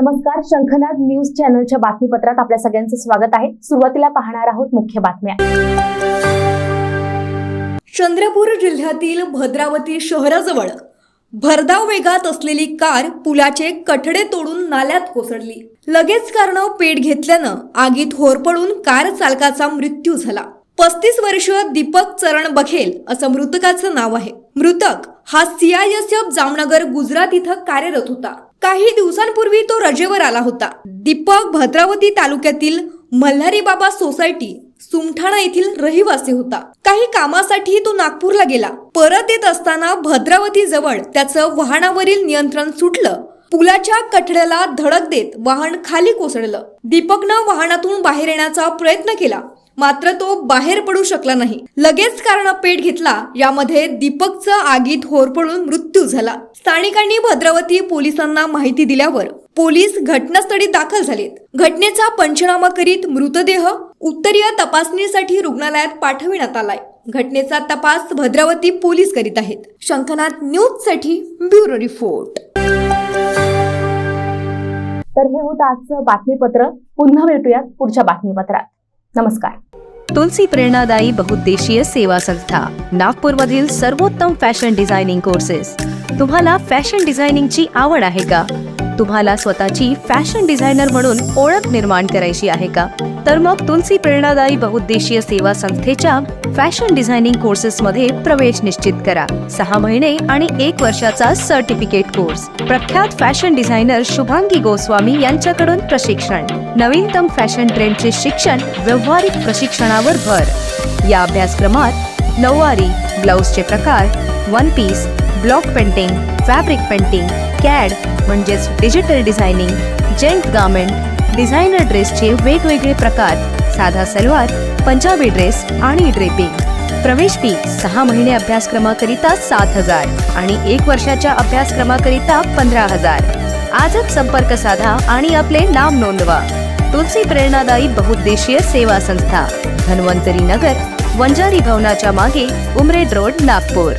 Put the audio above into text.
नमस्कार शंखनाद न्यूज चॅनलच्या बातमीपत्रात आपल्या सगळ्यांचं स्वागत आहे. सुरुवातीला पाहणार आहोत मुख्य बातम्या. चंद्रपूर जिल्ह्यातील भद्रावती शहराजवळ भरधाव वेगात असलेली कार पुलाचे कठडे तोडून नाल्यात कोसळली. लगेच कारनं पेट घेतल्यानं आगीत होरपळून कार चालकाचा मृत्यू झाला. पस्तीस वर्ष दीपक चरण बघेल असं मृतकाचं नाव आहे. मृतक हा सीआयएसएफ जामनगर गुजरात इथं कार्यरत होता. काही दिवसांपूर्वी तो रजेवर आला होता. दीपक भद्रावती तालुक्यातील मल्हारी बाबा सोसायटी सुमठाणा येथील रहिवासी होता. काही कामासाठी तो नागपूरला गेला. परत येत असताना भद्रावती जवळ त्याचं वाहनावरील नियंत्रण सुटलं. पुलाच्या कठड्याला धडक देत वाहन खाली कोसळलं. दीपकनं वाहनातून बाहेर येण्याचा प्रयत्न केला. मात्र तो बाहेर पडू शकला नाही. लगेच कारण पेट घेतला. यामध्ये दीपकचा आगीत होरपळून मृत्यू झाला. स्थानिकांनी भद्रावती पोलिसांना माहिती दिल्यावर पोलीस घटनास्थळी दाखल झालेत. घटनेचा पंचनामा करीत मृतदेह उत्तरीय तपासणीसाठी रुग्णालयात पाठविण्यात आलाय. घटनेचा तपास भद्रावती पोलीस करीत आहेत. शंखनाथ न्यूजसाठी ब्युरो रिपोर्ट. तर हे होतं आजचं बातमीपत्र. पुन्हा भेटूयात पुढच्या बातमीपत्रात. नमस्कार. तुलसी प्रेरणादायी बहुउद्देशीय सेवा संस्था नागपूरमधील सर्वोत्तम फॅशन डिझायनिंग कोर्सेस. तुम्हाला फॅशन डिझायनिंगची आवड आहे का? तुम्हाला स्वतःची फॅशन डिझायनर म्हणून ओळख निर्माण करायची आहे का? तर मग तुलसी प्रेरणादायी बहुउद्देशीय सेवा संस्थेच्या फॅशन डिझायनिंग कोर्सेसमध्ये प्रवेश निश्चित करा. सहा महिने आणि एक वर्षाचा सर्टिफिकेट कोर्स. प्रख्यात फॅशन डिझायनर शुभांगी गोस्वामी यांच्याकडून प्रशिक्षण. नवीनतम फॅशन ट्रेंडचे शिक्षण व्यवहारिक प्रशिक्षणावर भर. या अभ्यासक्रमात नऊवारी ब्लाऊजचे प्रकार one piece block painting fabric painting CAD म्हणजेच digital designing gent garment designer ड्रेसचे वेगवेगळे प्रकार. साधा सलवार पंजाबी ड्रेस आणि ड्रेपिंग. प्रवेश फी सहा महिने अभ्यासक्रमाकरिता सात हजार आणि एक वर्षाच्या अभ्यासक्रमाकरिता पंधरा हजार. आजच संपर्क साधा आणि आपले नाम नोंदवा. तुलसी प्रेरणादायी बहुउद्देशीय सेवा संस्था धन्वंतरी नगर वंजारी भवनाच्या मागे उमरेड रोड नागपूर.